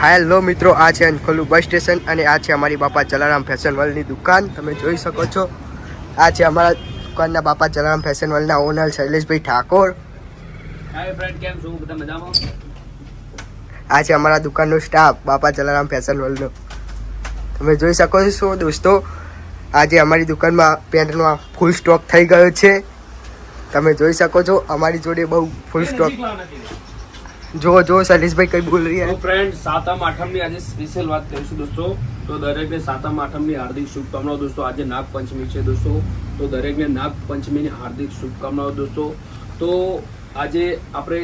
Hello મિત્રો આ છે અંખોલું બસ સ્ટેશન અને આ છે અમારી બાપા જલારામ ફેશન વર્લ્ડની દુકાન. તમે જોઈ શકો છો. આ છે અમારા દુકાનના બાપા જલારામ ફેશન વર્લ્ડના ઓનર શૈલેષભાઈ ઠાકોર. આ છે અમારા દુકાનનો સ્ટાફ બાપા જલારામ ફેશન વર્લ્ડનો. તમે જોઈ શકો છો દોસ્તો આજે અમારી દુકાનમાં પેન્ટનો ફૂલ સ્ટોક થઈ ગયો છે. તમે જોઈ શકો છો અમારી જોડે બહુ ફૂલ સ્ટોક જો જો સલીશભાઈ કઈ બોલ તો હું ફ્રેન્ડ સાતમ, આઠમની આજે સ્પેશિયલ વાત કરીશું દોસ્તો. તો દરેકને સાતમ, આઠમની હાર્દિક શુભકામનાઓ દોસ્તો. આજે નાગપંચમી છે દોસ્તો. તો દરેકને નાગપંચમીની હાર્દિક શુભકામનાઓ દોસ્તો. તો આજે આપણે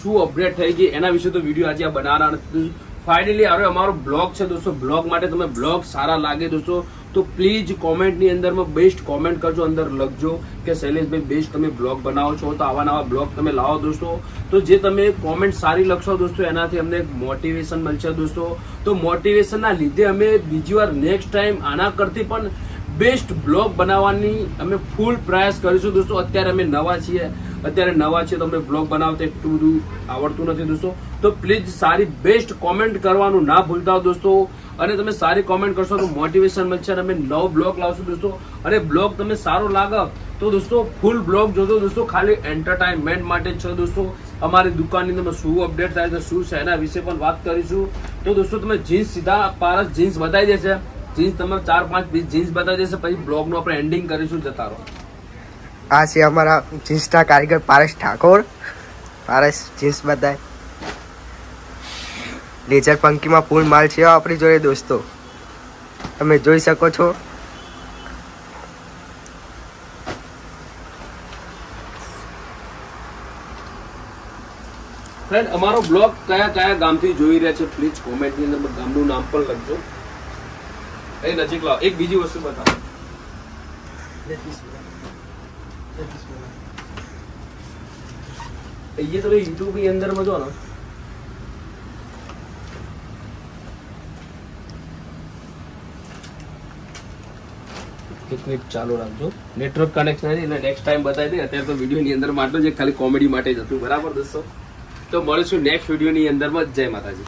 શું અપડેટ થઈ ગઈ એના વિશે તો વીડિયો આજે બનાવવાના નથી. ફાઇનલી હવે અમારો બ્લોગ છે દોસ્તો. બ્લોગ માટે તમે બ્લોગ સારા લાગે દોસ્તો. તો પ્લીઝ કોમેન્ટની અંદરમાં બેસ્ટ કોમેન્ટ કરજો, અંદર લખજો કે શૈલેષભાઈ બેસ્ટ તમે બ્લોગ બનાવો છો તો આવા નવા બ્લોગ તમે લાવો દોસ્તો. તો જે તમે કોમેન્ટ સારી લખશો દોસ્તો, એનાથી અમને મોટિવેશન મળશે દોસ્તો. તો મોટિવેશનના લીધે અમે બીજી વાર નેક્સ્ટ ટાઈમ આના કરતી પણ બેસ્ટ બ્લોગ બનાવવાની અમે ફૂલ પ્રયાસ કરીશું દોસ્તો. અત્યારે અમે નવા છીએ. અત્યારે નવા છીએ તો અમે બ્લોગ બનાવતા એટલું આવડતું નથી દોસ્તો. તો પ્લીઝ સારી બેસ્ટ કોમેન્ટ કરવાનું ના ભૂલતા હો દોસ્તો. અને તમે સારી કોમેન્ટ કરશો તો મોટિવેશન મળશે અને અમે નવો બ્લોગ લાવશું દોસ્તો. અને બ્લોગ તમે સારો લાગે તો દોસ્તો ફૂલ બ્લોગ જોજો દોસ્તો. ખાલી એન્ટરટાઇનમેન્ટ માટે છે દોસ્તો. અમારી દુકાનની અંદર શું અપડેટ થાય છે, શું છે એના વિશે પણ વાત કરીશું. તો દોસ્તો તમે જીન્સ સીધા પારસ જીન્સ બતાવી દેશે જીન્સ તમે ચાર પાંચ પીસ જીન્સ બતાવી દેશે પછી બ્લોગનું આપણે એન્ડિંગ કરીશું જતા રહો આ છે અમારા જીન્સના કારીગર પારસ ઠાકોર. પારસ જીન્સ બતાય. લેઝર પંકીમાં ફૂલ માલ છે આપણી જોડે દોસ્તો. તમે જોઈ શકો છો. ફ્રેન્ડ અમારો બ્લોગ કયા કયા ગામથી જોઈ રહ્યા છે? પ્લીઝ કોમેન્ટની અંદર ગામનું નામ પણ લખજો. એ નજીક લાવો એક બીજી વસ્તુ બતાવો ये तो यूट्यूब ની અંદર માં જો ને એક મિનિટ ચાલુ રાખજો નેટવર્ક કનેક્શન નથી એટલે નેક્સ્ટ ટાઈમ બતાવી દે અત્યારે તો વિડીયો ની અંદર માટે જ ખાલી કોમેડી માટે જ હતું બરાબર દોસ્તો તો મળીશું નેક્સ્ટ વિડીયો ની અંદરમાં જય માતાજી